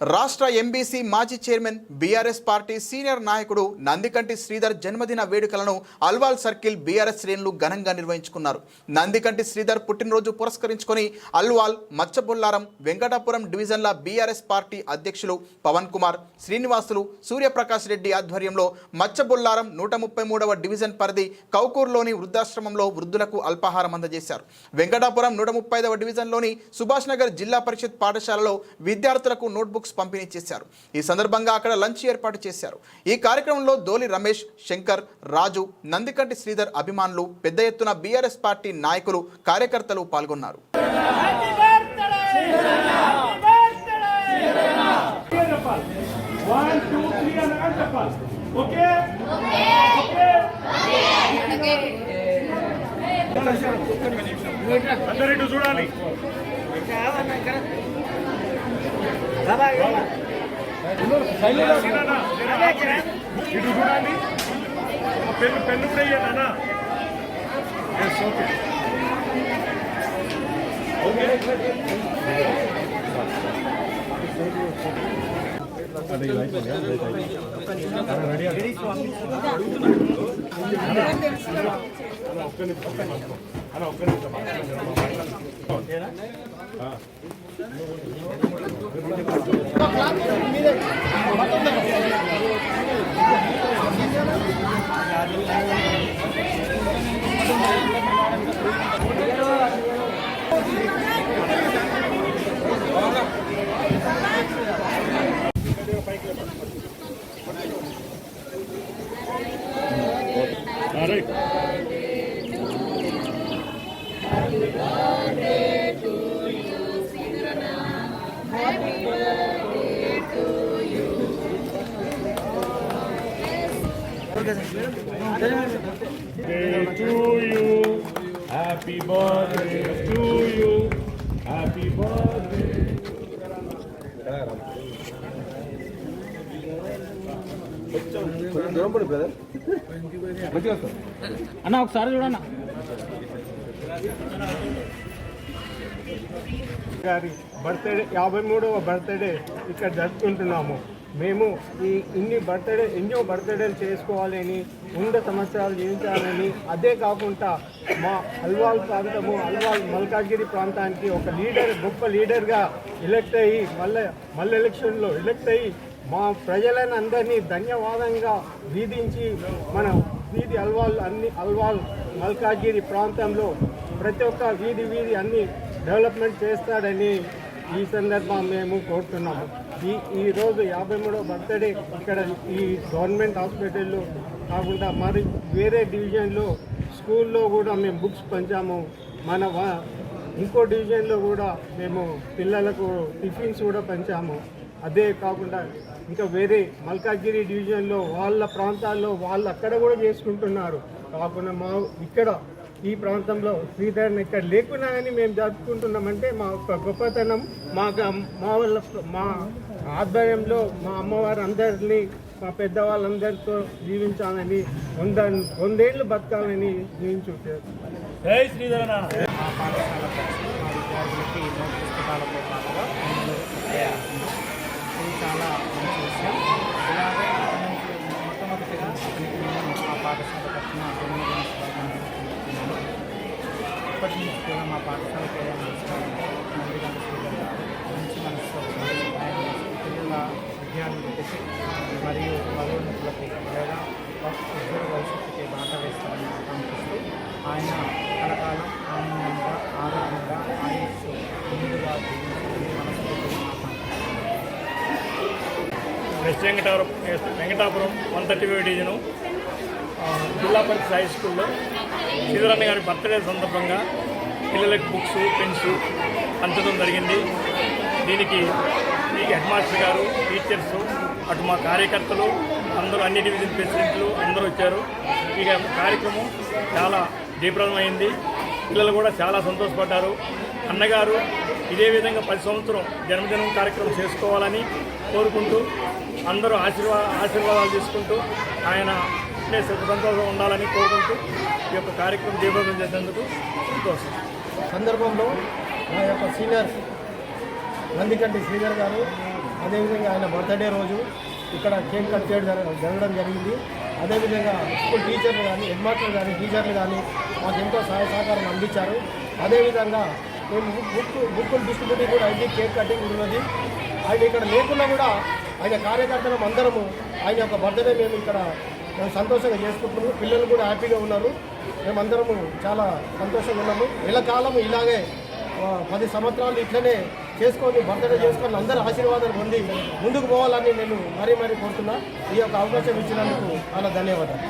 రాష్ట్ర ఎంబీసీ మాజీ chairman BRS party senior నాయకుడు నందికంటి శ్రీధర్ జన్మదిన వేడుకలను అల్వాల్ సర్కిల్ బీఆర్ఎస్ శ్రేణులు ఘనంగా నిర్వహించుకున్నారు. నందికంటి శ్రీధర్ పుట్టినరోజు పురస్కరించుకొని అల్వాల్ మచ్చబొల్లారం వెంకటాపురం డివిజన్ల బీఆర్ఎస్ పార్టీ అధ్యక్షులు పవన్ కుమార్ శ్రీనివాసులు సూర్యప్రకాష్ రెడ్డి ఆధ్వర్యంలో మచ్చబొల్లారం నూట ముప్పై మూడవ డివిజన్ పరిధి కౌకూర్లోని వృద్ధాశ్రమంలో వృద్ధులకు అల్పాహారం అందజేశారు. వెంకటాపురం నూట ముప్పై ఐదవ డివిజన్లోని సుభాష్ నగర్ జిల్లా పరిషత్ పాఠశాలలో విద్యార్థులకు నోట్బుక్ బుక్స్ పంపిణీ చేశారు. ఈ సందర్భంగా అక్కడ లంచ్ ఏర్పాటు చేశారు. ఈ కార్యక్రమంలో దోలి రమేష్ శంకర్ రాజు నందికంటి శ్రీధర్ అభిమానులు పెద్ద ఎత్తున బీఆర్ఎస్ పార్టీ నాయకులు కార్యకర్తలు పాల్గొన్నారు. చూడాలి. ఇటు చూడాలి పెన్ను పెన్ను కూడా ఇయ్యానా ఎస్ ఓకే. అలా ఒక్క నిమిషం All right. birthday to you. Happy birthday to you. Happy birthday. అన్న ఒకసారి చూడన్న గారి బర్త్డే యాభై మూడవ బర్త్డే ఇక్కడ జరుపుకుంటున్నాము మేము ఈ ఇన్ని బర్త్డే ఎన్నో బర్త్డేలు చేసుకోవాలని ఉండ సంవత్సరాలు జీవించాలని అదే కాకుండా మా అల్వాల్ ప్రాంతము అల్వాల్ మల్కాగిరి ప్రాంతానికి ఒక లీడర్ గొప్ప లీడర్గా ఎలక్ట్ అయ్యి మళ్ళీ మళ్ళీ ఎలక్షన్లో ఎలక్ట్ అయ్యి మా ప్రజలను అందరినీ ధన్యవాదంగా వీధించి మన వీధి అల్వాల్ అన్ని అల్వాల్ మల్కాగిరి ప్రాంతంలో ప్రతి ఒక్క వీధి వీధి అన్ని డెవలప్మెంట్ చేస్తాడని ఈ సందర్భం మేము కోరుతున్నాము. ఈ ఈరోజు యాభై మూడో బర్త్డే ఇక్కడ ఈ గవర్నమెంట్ హాస్పిటల్లో కాకుండా మరి వేరే డివిజన్లో స్కూల్లో కూడా మేము బుక్స్ పంచాము. మన ఇంకో డివిజన్లో కూడా మేము పిల్లలకు టిఫిన్స్ కూడా పంచాము. అదే కాకుండా ఇంకా వేరే మల్కాగిరి డివిజన్లో వాళ్ళ ప్రాంతాల్లో వాళ్ళు అక్కడ కూడా చేసుకుంటున్నారు. కాకుండా మా ఇక్కడ ఈ ప్రాంతంలో శ్రీధరన్ ఇక్కడ లేకున్నా కానీ మేము జరుపుకుంటున్నామంటే మా యొక్క గొప్పతనం మా మా వాళ్ళ మా ఆధ్వర్యంలో మా అమ్మవారు అందరినీ మా పెద్దవాళ్ళందరితో జీవించాలని వంద వందేళ్ళు బతకాలని జీవించుంటారు జై శ్రీధరన మా పాఠశాల పరిస్థితి మా విద్యార్థులకి ఎన్నో పుస్తకాలతో పాటుగా అందులో ఉపయోగపడుతుంది. ఇది చాలా మంచి విషయం ఇలాగే అతనికి మొట్టమొదటిగా అతనికి నేను మా పాఠశాల తరఫున జన్మదిన శుభాకాంక్షలు తెలుపుతున్నాను ఇప్పటి నుంచి కూడా మా పాఠశాలకి ఏదైనా నమస్కారం మంచి మనసుతో ఆయన పిల్లల విద్యార్థులకి మరియు బలోన్నతులకు లేదా ఉద్యోగ భవిష్యత్తుకి బాట వేస్తారని ఆకాంక్షిస్తూ ఆయన కలకాలం ఆనందంగా ఆరోగ్యంగా ఆయుష్ ముందుగా జీవించాలని మనస్ఫూర్తిగా west Venkatapuram Venkatapuram one thirty five division Zilla Parishad high స్కూల్లో శ్రీధరన్న గారి బర్త్డే సందర్భంగా పిల్లలకు బుక్స్ పెన్స్ పంచడం జరిగింది. దీనికి ఈ హెడ్ మాస్టర్ గారు టీచర్స్ అటు మా కార్యకర్తలు అందరూ అన్ని డివిజన్ ప్రెసిడెంట్లు అందరూ వచ్చారు. ఇక కార్యక్రమం చాలా జయప్రదమైంది. పిల్లలు కూడా చాలా సంతోషపడ్డారు. అన్నగారు ఇదే విధంగా పది సంవత్సరం జన్మదినం కార్యక్రమం చేసుకోవాలని కోరుకుంటూ అందరూ ఆశీర్వా ఆశీర్వాదాలు తీసుకుంటూ ఆయన ఇట్లే సుఖ సంతోషం ఉండాలని కోరుకుంటూ ఈ యొక్క కార్యక్రమం దీపం చేసేందుకు సంతోషం. సందర్భంలో నా యొక్క సీనియర్ నందికంటి శ్రీధర్ గారు అదేవిధంగా ఆయన బర్త్డే రోజు ఇక్కడ కేక్ కట్ చేయడం జరగ- జరగడం జరిగింది. అదేవిధంగా స్కూల్ టీచర్లు కానీ హెడ్మాస్టర్లు కానీ టీచర్లు కానీ మాకు ఎంతో సహాయ సహకారం అందించారు. అదేవిధంగా మేము బుక్ బుక్ బుక్కులు డిస్ట్రిబ్యూటింగ్ కూడా అయింది కేక్ కటింగ్ ఉన్నది. ఆయన ఇక్కడ లేకున్నా కూడా ఆయన కార్యకర్తలం అందరము ఆయన యొక్క బర్త్డే మేము ఇక్కడ మేము సంతోషంగా చేసుకుంటున్నాము. పిల్లలు కూడా హ్యాపీగా ఉన్నారు. మేమందరము చాలా సంతోషంగా ఉన్నాము. కాలము ఇలాగే పది సంవత్సరాలు ఇట్లనే చేసుకొని బర్త్డే చేసుకొని అందరూ ఆశీర్వాదాలు పొంది ముందుకు పోవాలని నేను మరీ మరీ కోరుతున్నా. ఈ యొక్క అవకాశం ఇచ్చినందుకు చాలా ధన్యవాదాలు.